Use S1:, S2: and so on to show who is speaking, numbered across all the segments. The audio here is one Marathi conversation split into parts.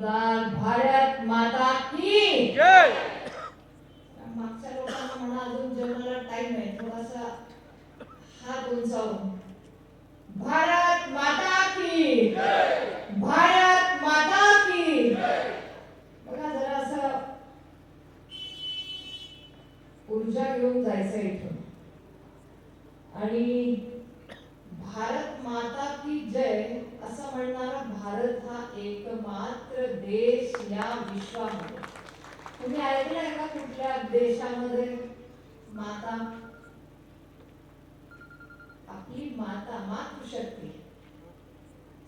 S1: भारत माता की
S2: जय
S1: मागच्या लोकांना म्हणा अजून जेवणाला टाइम आहे थोडासा हात उंचावून भारत माता की भारत माता की बघा जरा असं ऊर्जा घेऊन जायचं इथून आणि भारत माता की जय असं म्हणणारा भारत हा एकमात्र देश या विश्वामध्ये तुम्ही ऐकलंय का कुठल्या देशामध्ये माता आपली माता मातृशक्ती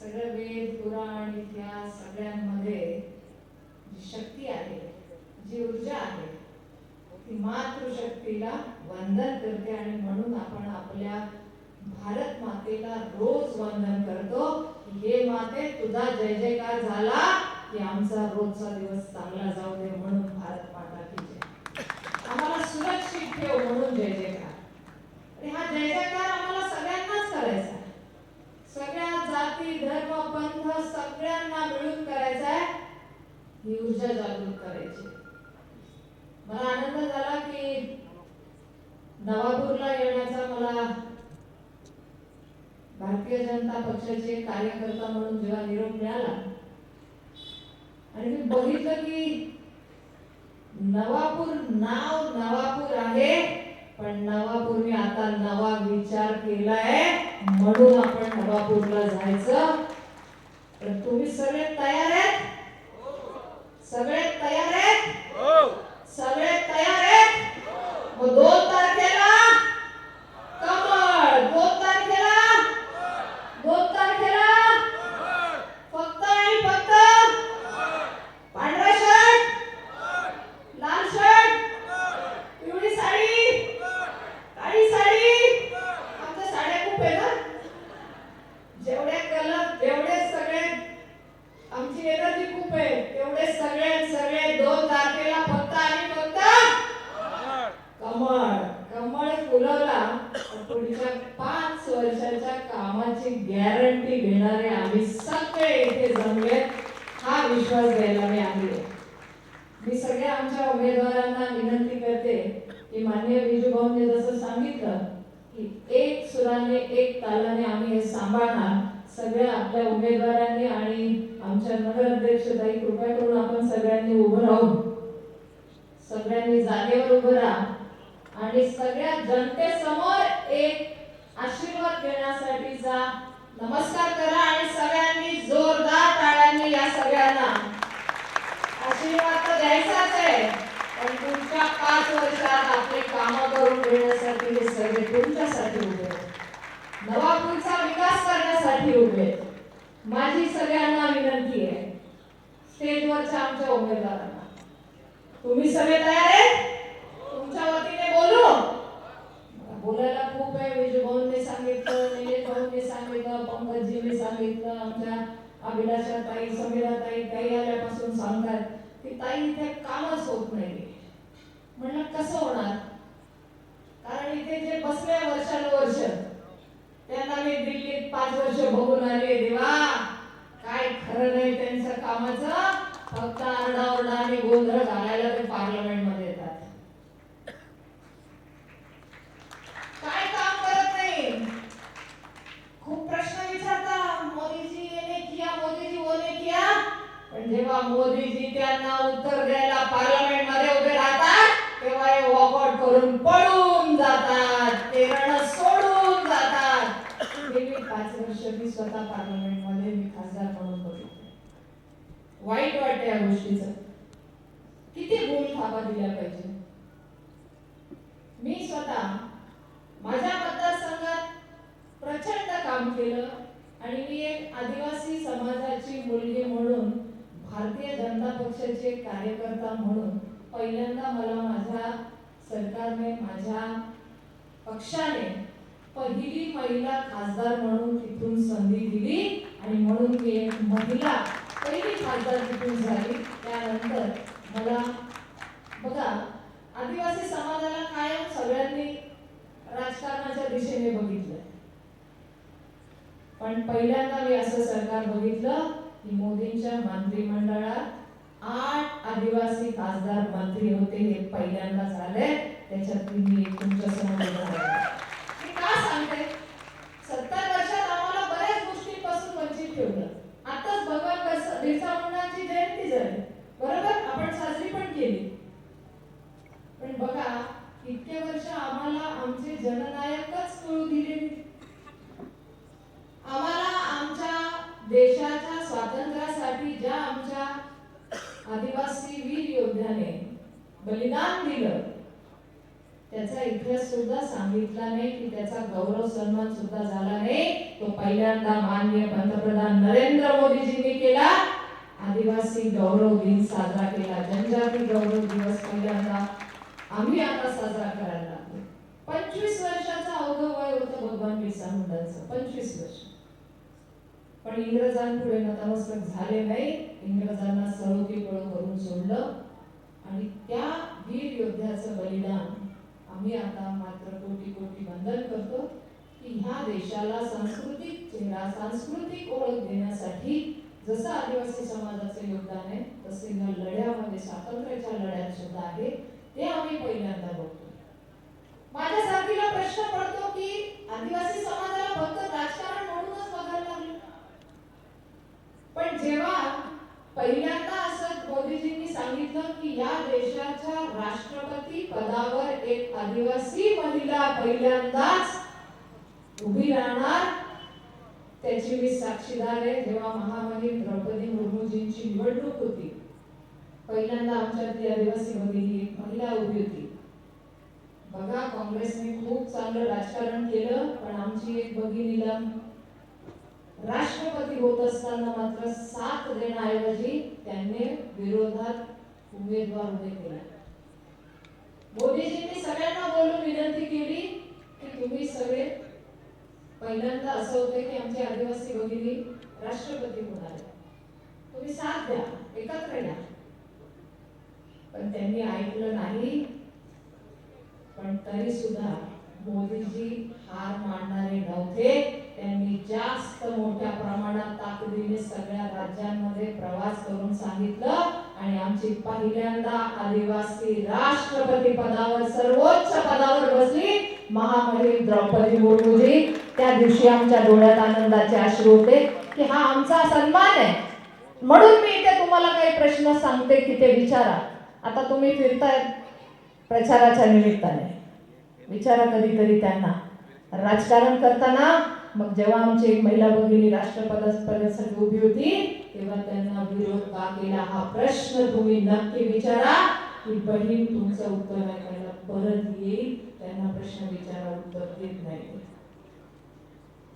S1: सगळं वेद पुराण इतिहास सगळ्यांमध्ये जी शक्ती आहे जी ऊर्जा आहे ती मातृशक्तीला वंदन करते आणि म्हणून आपण आपल्या भारत मातेला रोज वंदन करतो. हे माते तुझा जय जयकार झाला. की आमचा रोजचा दिवस चांगला जाऊ दे म्हणून भारत माता की जय. आम्हाला सुरक्षित ठेव म्हणून जय जयकार. आणि हा जय जयकार आम्हाला सगळ्यांनाच करायचा आहे. सगळ्या जाती धर्म पंथ सगळ्यांना मिळून करायचा आहे. ही ऊर्जा जागृत करायची. मला आनंद झाला की नवापूरला येण्याचा मला भारतीय जनता पक्षाचे कार्यकर्ता म्हणून जेव्हा निरोप मिळाला आणि मी बघितलं की नवापूर नाव नवापूर आहे. पण नवापूरने आता नवा विचार केलाय. म्हणून आपण नवापूरला जायचं. तर तुम्ही सगळे तयार आहेत? सगळे तयार आहेत?
S2: हो.
S1: सगळे तयार आहेत? मग दोन तारखेला कमळ दोन तारखेला दोन तारखेला फक्त आणि फक्त पांढरा शर्ट लाल शर्ट पिवळी साडी काळी साडी आमच्या साड्या खूप आहे ना जेवढे कलर जेवढे सगळे आमची एनर्जी खूप आहे तेवढे सगळे सगळे दोन तारखेला फक्त आणि फक्त कमळ कमळ फुलवला तर पुढच्या पाच वर्षाच्या कामाची गॅरंटी घेणारे आम्ही सगळे इथे जमले हा विश्वास द्यायला मी आली आहे. मी सगळ्या आमच्या उमेदवारांना विनंती करते की माननीय जसं सांगितलं की एक सुराने एक तालाने आम्ही हे सांभाळणार सगळ्या आपल्या उमेदवारांनी आणि आमच्या नगराध्यक्ष ताई कृपया करून आपण सगळ्यांनी उभं राहू. सगळ्यांनी जागेवर उभं राहा. आणि सगळ्या जनतेसमोर एक आशीर्वाद घेण्यासाठीचा नमस्कार करा आणि सगळ्यांनी जोरदार टाळ्यांनी या सगळ्यांना. आशीर्वाद तर द्यायचाच आहे. आणि पुढच्या पाच वर्षात आपली कामं करून घेण्यासाठी हे सगळे तुमच्यासाठी उभे आहेत. नवापूरचा विकास करण्यासाठी उभे आहेत. माझी सगळ्यांना विनंती आहे स्टेजवरच्या आमच्या उमेदवारांना तुम्ही सगळे तयार आहेत तुमच्या वतीने बोलू बोलायला खूप आहे विजूभाऊंनी सांगितलं निलेश भाऊंनी सांगितलं पंकजींनी सांगितलं आमच्या अभिलाषा ताई समीरा ताई ताई आल्यापासून सांगतात की ताई इथे कामच होत नाही म्हणलं कसं होणार? कारण इथे जे बसले वर्षानुवर्ष त्यांना मी दिल्लीत पाच वर्ष बघून आले देवा काय खरं नाही त्यांचं कामाचं. फक्त आरडाओरडा आणि गोंधळ घालायला ते पार्लमेंटमध्ये येतात काय काम करत नाही खूप प्रश्न विचारता मोदीजी येणे किया मोदीजी बोलणे किया पण जेव्हा मोदीजी त्यांना उत्तर द्यायला पार्लमेंटमध्ये उभे राहतात तेव्हा हे वॉकआउट करून पळून जातात. ते रण सोडून जातात. गेली पाच वर्ष मी स्वतः पार्लमेंटमध्ये मी खासदार म्हणून बघितले वाईट वाटते या गोष्टीचं. किती गुण थापा दिल्या पाहिजे. मी स्वतः माझ्या मतदारसंघात प्रचंड काम केलं आणि मी एक आदिवासी समाजाची मुलगी म्हणून भारतीय जनता पक्षाचे कार्यकर्ता म्हणून पहिल्यांदा मला माझ्या सरकारने माझ्या पक्षाने पहिली महिला खासदार म्हणून तिथून संधी दिली आणि म्हणून मी एक महिला पहिली खासदार तिथून झाली. त्यानंतर मला बघा आदिवासी समाजाला कायम सगळ्यांनी राजकारणाच्या दिशेने बघितलं पण पहिल्यांदा मी असं सरकार बघितलं की मोदींच्या मंत्रिमंडळात आठ आदिवासी खासदार मंत्री होते हे पहिल्यांदा झाले त्याच्यात मी तुमच्यासमोर का सांगते? सत्तर वर्षात आम्हाला बऱ्याच गोष्टींपासून वंचित ठेवलं आताच भगवान बिरसा बिरसा मुंडांची जयंती झाली बरोबर आपण साजरी पण केली पण बघा इतके वर्ष आम्हाला आमचे जननायकच कळू दिले नाही. आम्हाला आमच्या देशाच्या स्वातंत्र्यासाठी ज्या आमच्या आदिवासी वीर योद्ध्याने बलिदान दिलं त्याचा इतिहास सुद्धा सांगितला नाही की त्याचा गौरव सन्मान सुद्धा झाला नाही. तो पहिल्यांदा माननीय पंतप्रधान नरेंद्र मोदीजींनी केला. आदिवासी गौरव दिन साजरा केला. जनजाती गौरव दिवस पहिल्यांदा आम्ही आता साजरा करायला लागलो. पंचवीस वर्षाचा अवघं वय होतं भगवान बिरसा मुंडांचं. पंचवीस वर्ष. पण इंग्रजांपुढे नतमस्तक झाले नाही. इंग्रजांना सळोतीपळ करून सोडलं. आणि त्या वीर योद्ध्याचं बलिदान आम्ही आता मात्र कोटी कोटी वंदन करतो की ह्या देशाला सांस्कृतिक चेहरा सांस्कृतिक ओळख देण्यासाठी जसं आदिवासी समाजाचे योगदान आहे तसे या लढ्यामध्ये स्वातंत्र्याच्या लढ्यात सुद्धा आहे ते आम्ही पहिल्यांदा बघतो. माझ्या साथीला प्रश्न पडतो की आदिवासी समाजाला फक्त राजकारण म्हणूनच बघायला लागलं. पण जेव्हा पहिल्यांदा असं मोदीजींनी सांगितलं की या देशाच्या राष्ट्रपती पदावर एक आदिवासी महिला पहिल्यांदाच उभी राहणार त्याची मी साक्षीदार आहे जेव्हा महामहिम द्रौपदी मुर्मूजींची निवडणूक होती. पहिल्यांदा आमच्यातली आदिवासी मधील एक महिला उभी होती. बघा काँग्रेसने खूप चांगलं राजकारण केलं पण आमची एक भगिनीला राष्ट्रपती होत असताना मात्र साथ देण्याऐवजी त्यांनी विरोधात उमेदवार उभे केला. मोदीजींनी सगळ्यांना बोलून विनंती केली की तुम्ही सगळे पहिल्यांदा असं होते की आमची आदिवासी भगिनी राष्ट्रपती होणार तुम्ही साथ द्या एकत्र या. पण त्यांनी ऐकलं नाही. पण तरी सुद्धा मोदीजी हार मानणारे नव्हते. त्यांनी जास्त मोठ्या प्रमाणात ताकदीने सगळ्या राज्यांमध्ये प्रवास करून सांगितलं. आणि आमची पहिल्यांदा आदिवासी राष्ट्रपती पदावर सर्वोच्च पदावर बसली महामहिम द्रौपदी मुर्मूजी. त्या दिवशी आमच्या डोळ्यात आनंदाचे अश्रू होते की हा आमचा सन्मान आहे. म्हणून मी इथे तुम्हाला काही प्रश्न सांगते की ते विचारा. आता तुम्ही फिरताय प्रचाराच्या निमित्ताने. विचारा कधीतरी त्यांना. राजकारण करताना मग जेव्हा आमची एक महिला भगिनी राष्ट्रपदासाठी उभी होती तेव्हा त्यांना विरोध का केला? हा प्रश्न तुम्ही नक्की विचारा की बहीण तुमचं उत्तर ऐकायला परत येईल त्यांना प्रश्न विचारा उत्तर देत नाही.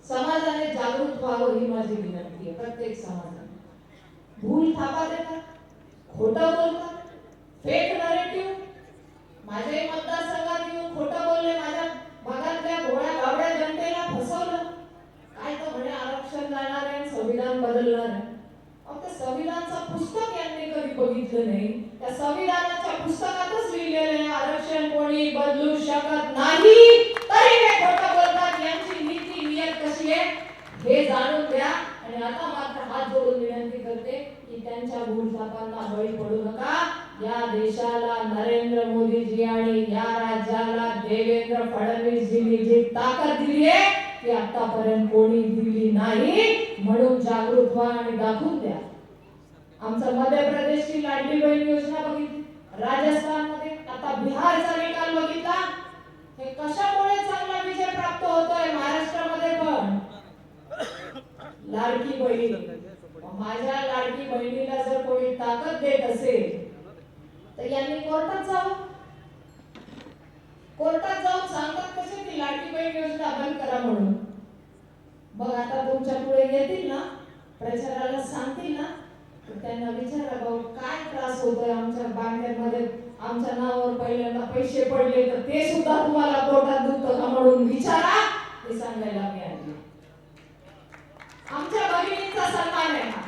S1: समाजाने जागृत व्हावं ही माझी विनंती आहे प्रत्येक समाजाने. भूल थापा देतात खोटं बोलतात फेक नरेटिव्ह माझ्याही मतदारसंघात येऊन खोटं बोलले माझ्या भागातल्या घोड्या गावड्या जनतेला फसवलं काय तर म्हणे आरक्षण जाणार आहे आणि संविधान बदलणार आहे अहो त्या संविधानचं पुस्तक यांनी कधी बघितलं नाही त्या संविधानाच्या पुस्तकातच लिहिलेलं आहे आरक्षण कोणी बदलू शकत नाही तरी हे खोटं बोलतात यांची नीती नियत कशी आहे हे जाणून द्या आणि आता मात्र हात जोडून विनंती करते की त्यांच्या भूलथापांना बळी पडू नका या देशाला नरेंद्र मोदीजी आणि या राज्याला देवेंद्र फडणवीसजींनी जी ताकद दिली आहे ती आतापर्यंत कोणी दिली नाही. म्हणून जागृत व्हा आणि दाखवून द्या. आमचं मध्य प्रदेशची लाडली बहीण योजना बघितली. राजस्थानमध्ये आता बिहारचा निकाल बघितला. हे कशामुळे चांगला विजय प्राप्त होतोय? महाराष्ट्रामध्ये पण. लाडकी बहीण. माझ्या लाडकी बहिणीला जर कोणी ताकद देत असेल तर यांनी कोर्टात जावं. कोर्टात जाऊन सांगतात कसे ती लाडकी बहीण योजना बंद करा म्हणून. मग आता तुमच्यापुढे येतील ना प्रचाराला सांगतील ना तर त्यांना विचारा भाऊ काय त्रास होतोय आमच्या बँकेमध्ये आमच्या नावावर पहिल्यांदा पैसे पडले तर ते सुद्धा तुम्हाला कोर्टात दुखतं का म्हणून विचारा हे सांगायला मी आली. आमच्या भगिनींचा सन्मान आहे हा.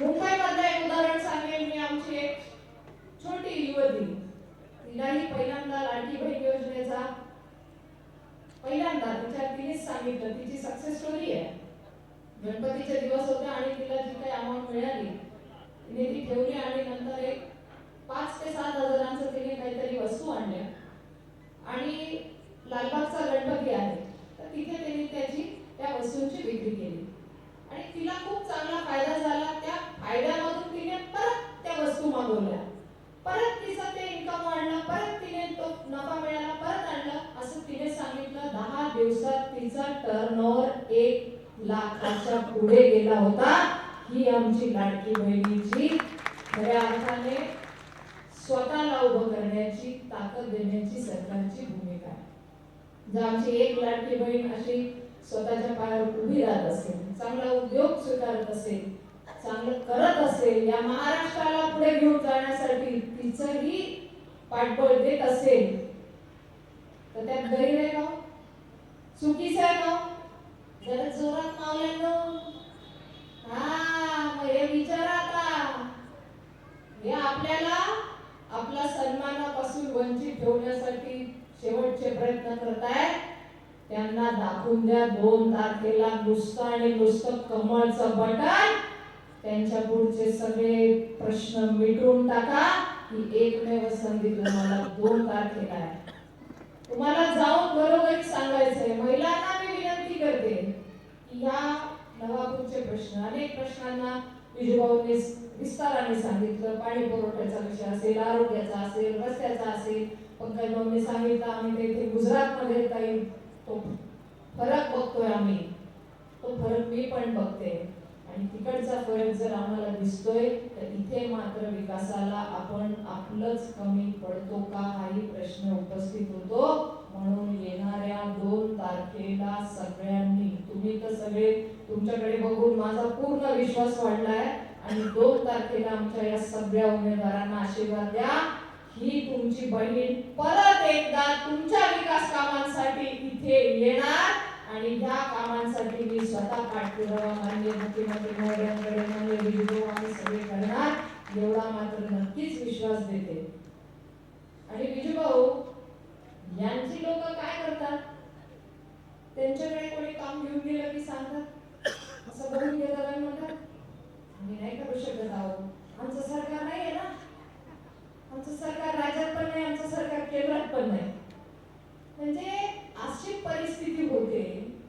S1: मुंबईमधलं एक उदाहरण सांगेल मी आमची एक छोटी युवती. तिलाही पहिल्यांदा लाडकी बहीण योजनेचा पहिल्यांदा तिच्या तिनेच सांगितलं तिची सक्सेस स्टोरी आहे. गणपतीचे दिवस होते आणि तिला जी काही अमाऊंट मिळाली तिने ती ठेवली आणि नंतर एक पाच ते सात हजारांचं तिने काहीतरी वस्तू आणल्या. आणि लालबागचा गणपती आहे तर तिथे तिने त्याची त्या वस्तूंची विक्री केली. आणि तिला खूप चांगला फायदा झाला त्या फायद्यामधून तिने परत त्या वस्तू मागवल्या. परत तिचं ते इन्कम वाढलं परत तिने तो नफा मिळाला परत आणलं असं तिने सांगितलं. दहा दिवसात तिचा टर्नओव्हर एक लाखाच्या पुढे गेला होता. ही आमची लाडकी बहिणीची खऱ्या अर्थाने स्वतःला उभं करण्याची ताकद देण्याची सरकारची भूमिका आहे. जर आमची एक लाडकी बहीण अशी स्वतःच्या पायावर उभी राहत असेल चांगला उद्योग स्वीकारत असेल चांगलं करत असेल या महाराष्ट्राला पुढे घेऊन जाण्यासाठी तिचंही पाठबळ देत असेल तर त्यात गैर आहे का हो? चुकीचं आहे का हो? जरा जोरात मावल्यानं हा मग हे विचारा आता. हे आपल्याला आपला सन्मानापासून वंचित ठेवण्यासाठी शेवटचे प्रयत्न करत आहे त्यांना दाखवून द्या दोन तारखेला नुसतं आणि नुसतं कमळचं बटन. त्यांच्या पुढचे सगळे प्रश्न मिटवून टाका ही एकमेव संधी तुम्हाला दोन तारखेला आहे. तुम्हाला जाऊन घरोघरी सांगायचंय. महिलांना मी विनंती करते की या नवापूरचे प्रश्न अनेक प्रश्नांना विजूभाऊने विस्ताराने सांगितलं. पाणी पुरवठ्याचा विषय असेल आरोग्याचा असेल रस्त्याचा असेल. पंकजभाऊंनी सांगितलं आम्ही ते इथे गुजरातमध्ये काही तो फरक बघतोय आम्ही. तो फरक मी पण बघते. आणि तिकडचा फरक जर आम्हाला दिसतोय तर इथे मात्र विकासाला आपण आपलंच कमी पडतो का हाही प्रश्न उपस्थित होतो. म्हणून येणाऱ्या दोन तारखेला सगळ्यांनी तुम्ही तर सगळे तुमच्याकडे बघून माझा पूर्ण विश्वास वाढलाय. आणि दोन तारखेला आमच्या या सगळ्या उमेदवारांना आशीर्वाद द्या. ही तुमची बहीण परत एकदा तुमच्या विकास कामांसाठी इथे येणार. आणि ह्या कामांसाठी मी स्वतः पाठपुरावा मान्य मुख्यमंत्री महोदयांकडे मान्य आम्ही सगळे करणार एवढा मात्र नक्कीच विश्वास देते. आणि विजूभाऊ यांची लोक काय करतात? त्यांच्याकडे कोणी काम घेऊन गेलं की सांगतात? असं बघून घेतात आणि म्हणतात? आम्ही नाही करू शकत आहोत. आमचं सरकार नाही आहे ना आमचं सरकार राज्यात पण नाही आमचं सरकार केंद्रात पण नाही म्हणजे अशी परिस्थिती होते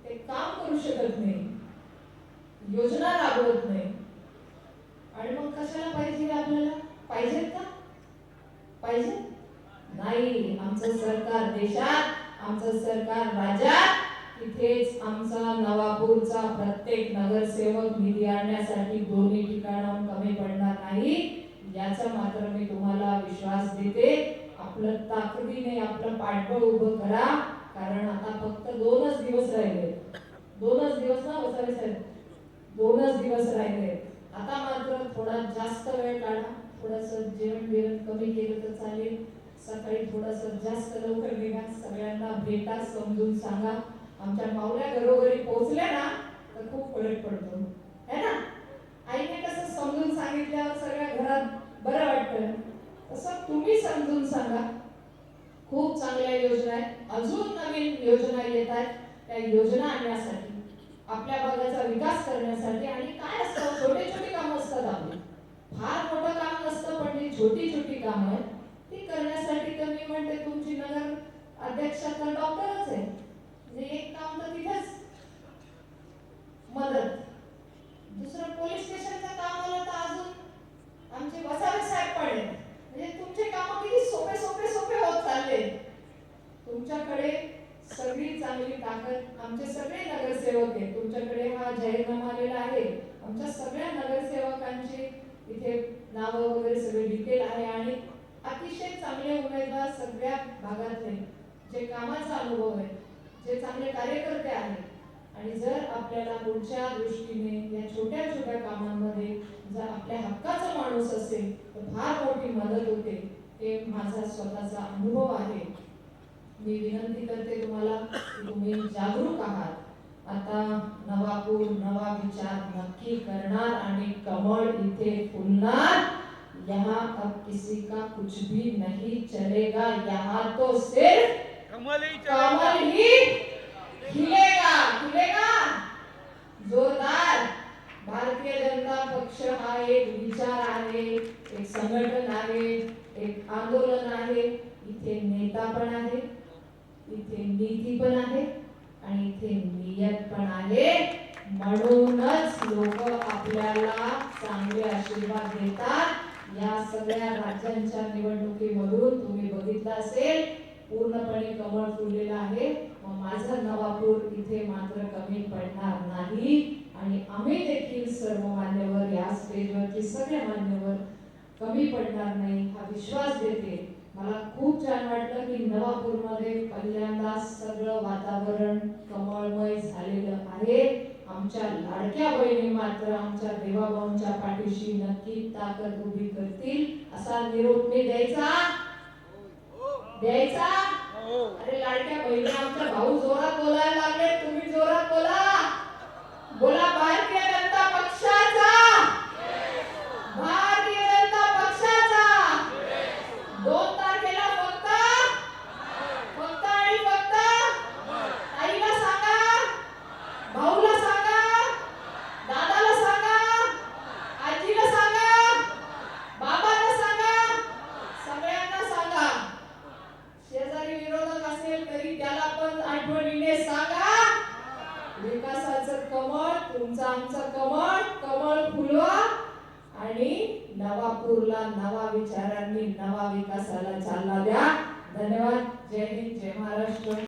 S1: ते काम करू शकत नाही योजना राबवत नाही आणि मग कशाला पाहिजे आपल्याला पाहिजेत का पाहिजे नाही आमचं सरकार देशात आमचं सरकार राज्यात तिथेच आमचा नवापूरचा प्रत्येक नगरसेवक निधी आणण्यासाठी दोन्ही ठिकाणाहून कमी पडणार नाही याचा मात्र मी तुम्हाला विश्वास देते. आपलं ताकदीने आपलं पाठबळ उभं करा. कारण आता फक्त दोनच दिवस राहिले. दोनच दिवस ना वसावे साहेब दोनच दिवस राहिले. आता मात्र थोडा जास्त वेळ काढा. थोडस जेवण बिवण कमी केलं तर चालेल. सकाळी थोडस जास्त लवकर निघा. सगळ्यांना भेटा समजून सांगा. आमच्या मावल्या घरोघरी पोहोचल्या ना तर खूप फरक पडतो. है ना? आईने कसं समजून सांगितल्यावर सगळ्या घरात बरं वाटतं तसं तुम्ही समजून सांगा. खूप चांगल्या योजना आहेत. अजून नवीन योजना येत आहेत. त्या योजना आणण्यासाठी आपल्या भागाचा विकास करण्यासाठी आणि काय असतं? छोटे छोटे काम असतात आपले. फार मोठं काम नसतं पण जी छोटी छोटी कामं आहेत. ती करण्यासाठी तर मी म्हणते तुमची नगर अध्यक्ष तर डॉक्टरच आहे म्हणजे एक काम तर तिथेच मदत. दुसरं पोलीस स्टेशनचं काम आलं तर अजून आमचे वसावे साहेब पण आहेत म्हणजे तुमचे काम किती सोपे सोपे सोपे होत चालले तुमच्याकडे सगळी चांगली ताकद आमचे सगळे नगरसेवक आहेत तुमच्याकडे हा जाहीरनामा आलेला आहे आमच्या सगळ्या नगरसेवकांची इथे नावं वगैरे सगळे डिटेल आहे आणि अतिशय चांगले उमेदवार सगळ्या भागातले जे कामाचा अनुभव आहे जे चांगले कार्यकर्ते आहेत. आणि जर आपल्याला पुढच्या दृष्टीने या छोट्या छोट्या कामांमध्ये जर आपल्या हक्काचा माणूस असेल तर फार मोठी मदत होते. हे माझा स्वतःचा अनुभव आहे. मी विनंती करते तुम्हाला की तुम्ही जागरूक आहात. आता नवापूर नवा विचार नक्की करणार आणि कमळ इथे फुलणार. यहाँ अब किसी का कुछ भी नहीं चलेगा. यहाँ तो सिर्फ
S2: कमल ही चलेगा।
S1: कमल ही खिलेगा खिलेगा। जोरदार. भारतीय जनता पक्ष हा एक विचार आहे एक संघटन आहे एक आंदोलन आहे. इथे नेता पण आहे इथे नीती पण आहे. आणि इथे नियत पण आहे म्हणूनच लोक आपल्याला चांगले आशीर्वाद देतात. या सगळ्या राज्यांच्या निवडणुकीमधून तुम्ही बघितलं असेल पूर्णपणे कमळ फुललेलं आहे. मग माझं नवापूर इथे मात्र कमी पडणार नाही. आणि आम्ही देखील सर्व मान्यवर या स्टेजवरची सगळे मान्यवर कमी पडणार नाही हा विश्वास देते. मला खूप छान वाटलं की नवापूरमध्ये पहिल्यांदा सगळं वातावरण कमळमय झालेलं आहे. आमच्या लाडक्या बहिणी मात्र आमच्या देवाभाऊंच्या पाठीशी नक्की ताकद उभी करतील असा निरोप मी द्यायचा. द्यायचा? अरे लाडक्या बहिणी आमचा भाऊ जोरात बोलायला लागले तुम्ही जोरात बोला. बोला भारतीय जनता पक्षाचा.